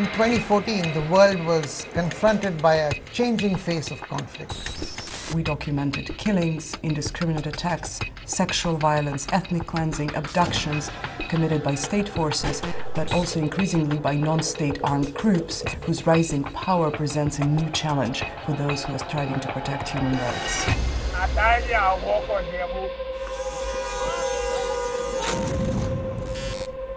In 2014, the world was confronted by a changing face of conflict. We documented killings, indiscriminate attacks, sexual violence, ethnic cleansing, abductions committed by state forces, but also increasingly by non state armed groups whose rising power presents a new challenge for those who are striving to protect human rights.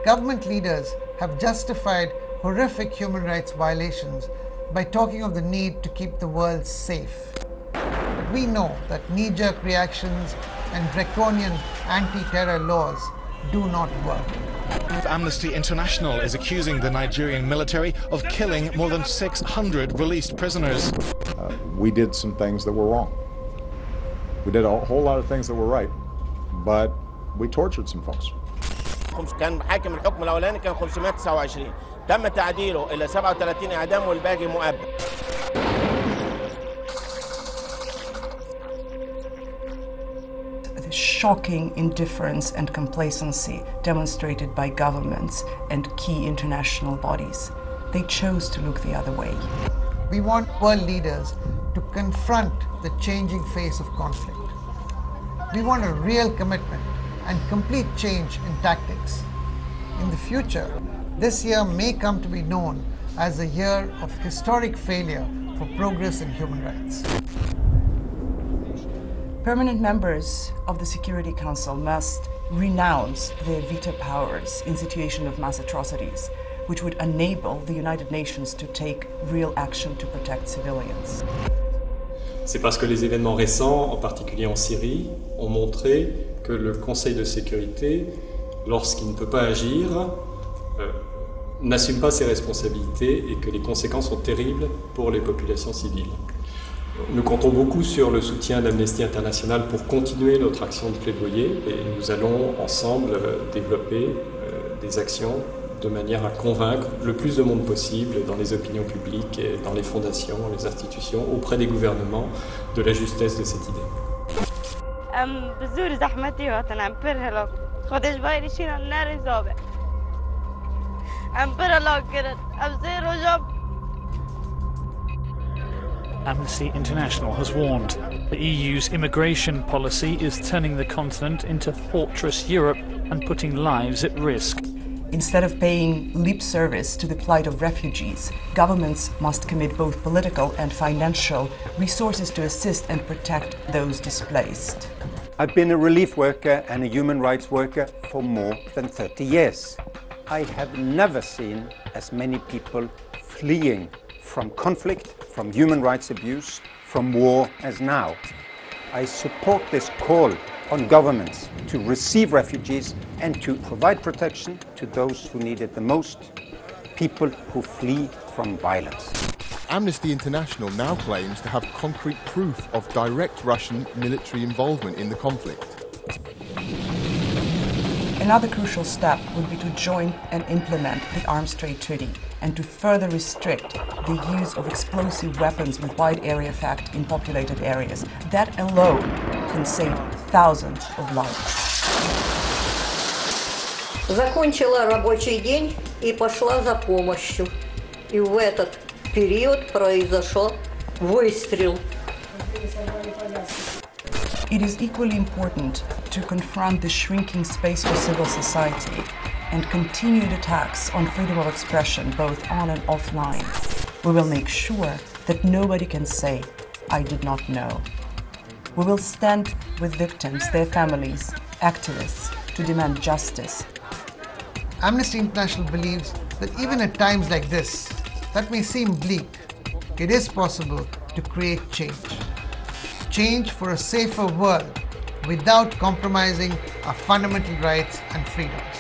Government leaders have justified horrific human rights violations by talking of the need to keep the world safe. But we know that knee jerk reactions and draconian anti terror laws do not work. Amnesty International is accusing the Nigerian military of killing more than 600 released prisoners. Uh, we did some things that were wrong. We did a whole lot of things that were right, but we tortured some folks. كان حاكم الحكم الاولاني كان 529 تم تعديله إلى 37 اعدام والباقي مؤبد The shocking indifference and complacency demonstrated by governments and key international bodies. They chose to look the other way. We want world leaders to confront the changing face of conflict. We want a real commitment and complete change in tactics. In the future, this year may come to be known as a year of historic failure for progress in human rights. Permanent members of the Security Council must renounce their veto powers in situation of mass atrocities, which would enable the United Nations to take real action to protect civilians. C'est parce que les événements récents, en particulier en Syrie, ont montré que le Conseil de sécurité, lorsqu'il ne peut pas agir, euh, n'assume pas ses responsabilités et que les conséquences sont terribles pour les populations civiles. Nous comptons beaucoup sur le soutien d'Amnesty International pour continuer notre action de plaidoyer et nous allons ensemble développer euh, des actions de manière à convaincre le plus de monde possible dans les opinions publiques et dans les fondations, les institutions, auprès des gouvernements, de la justesse de cette idée. ام بزور زحمتي وطن ام پر هلاک خودش باید شین I'm. I'm zero job. Amnesty International has warned the EU's immigration policy is turning the continent into fortress Europe and putting lives at risk. Instead of paying lip service to the plight of refugees, governments must commit both political and financial resources to assist and protect those displaced. I've been a relief worker and a human rights worker for more than 30 years. I have never seen as many people fleeing from conflict, from human rights abuse, from war as now. I support this call on governments to receive refugees and to provide protection to those who need it the most, people who flee from violence. Amnesty International now claims to have concrete proof of direct Russian military involvement in the conflict. Another crucial step would be to join and implement the Arms Trade Treaty and to further restrict the use of explosive weapons with wide area effect in populated areas. That alone can save thousands of lives. Закончила рабочий день и пошла за помощью. И в этот период произошел выстрел. It is equally important to confront the shrinking space for civil society and continued attacks on freedom of expression, both on and offline. We will make sure that nobody can say, I did not know. We will stand with victims, their families, activists, to demand justice. Amnesty International believes that even at times like this, that may seem bleak, it is possible to create change. Change for a safer world without compromising our fundamental rights and freedoms.